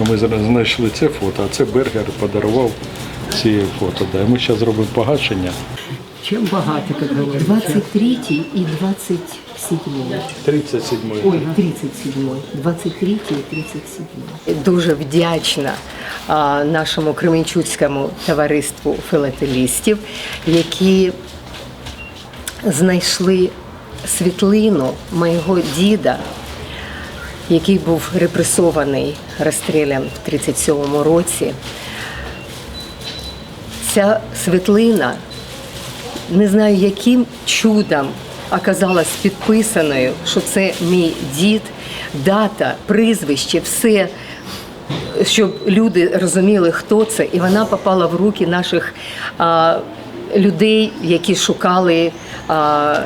Ми зараз знайшли це фото, а це Бергер подарував ці фото. Да. Ми зараз зробимо погашення. Чем богаты, как говорится. 23 и 27. 37 Ой, 37. 23 і 37. Дуже вдячна нашому Кременчуцькому товариству філателістів, які знайшли світлину моєго діда, який був репресований розстрілям в 37-му році. Ця світлина не знаю, яким чудом оказалась підписаною, що це мій дід, дата, прізвище, все, щоб люди розуміли, хто це, і вона попала в руки наших а, людей, які шукали. А,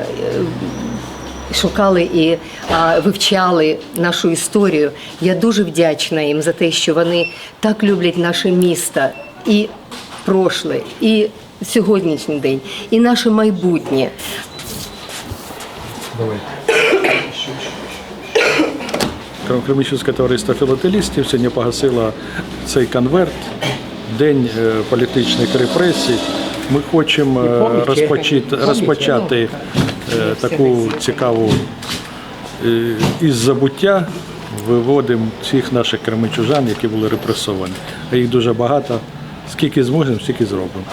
Шукали і а, вивчали нашу історію. Я дуже вдячна їм за те, що вони так люблять наше місто і прошле, і сьогоднішній день, і наше майбутнє. Кремічівське товариство філателістів сьогодні погасило цей конверт, день е, політичних репресій. Ми хочемо е, розпочати, розпочати таку цікаву е, із забуття. Виводимо всіх наших кермичужан, які були репресовані. А їх дуже багато. Скільки зможемо, стільки зробимо.